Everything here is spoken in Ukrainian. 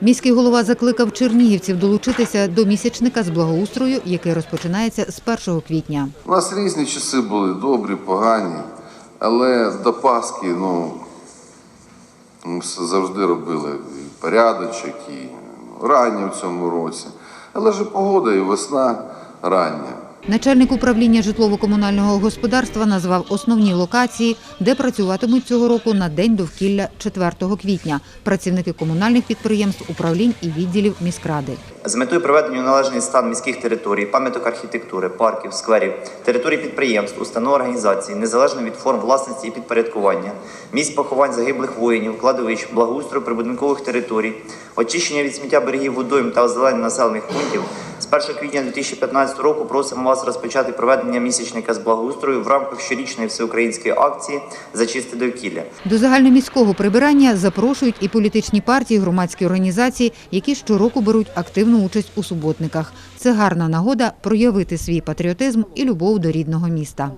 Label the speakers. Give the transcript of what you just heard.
Speaker 1: Міський голова закликав чернігівців долучитися до місячника з благоустрою, який розпочинається з 1 квітня.
Speaker 2: У нас різні часи були, добрі, погані, але до Пасхи, ну, ми завжди робили і порядочок, і рання в цьому році. Але ж погода, і весна рання.
Speaker 1: Начальник управління житлово-комунального господарства назвав основні локації, де працюватимуть цього року на день довкілля 4 квітня. Працівники комунальних підприємств, управлінь і відділів міськради.
Speaker 3: З метою приведення у належний стан міських територій, пам'яток архітектури, парків, скверів, територій підприємств, установ організацій, незалежно від форм власності і підпорядкування, місць поховань загиблих воїнів, кладовищ, благоустрою прибудинкових територій, очищення від сміття берегів водойм та озеленення населених пунктів. З 1 квітня 2015 року просимо вас розпочати проведення місячника з благоустрою в рамках щорічної всеукраїнської акції Зачисти довкілля.
Speaker 1: До загальноміського прибирання запрошують і політичні партії, громадські організації, які щороку беруть активну участь у суботниках. Це гарна нагода проявити свій патріотизм і любов до рідного міста.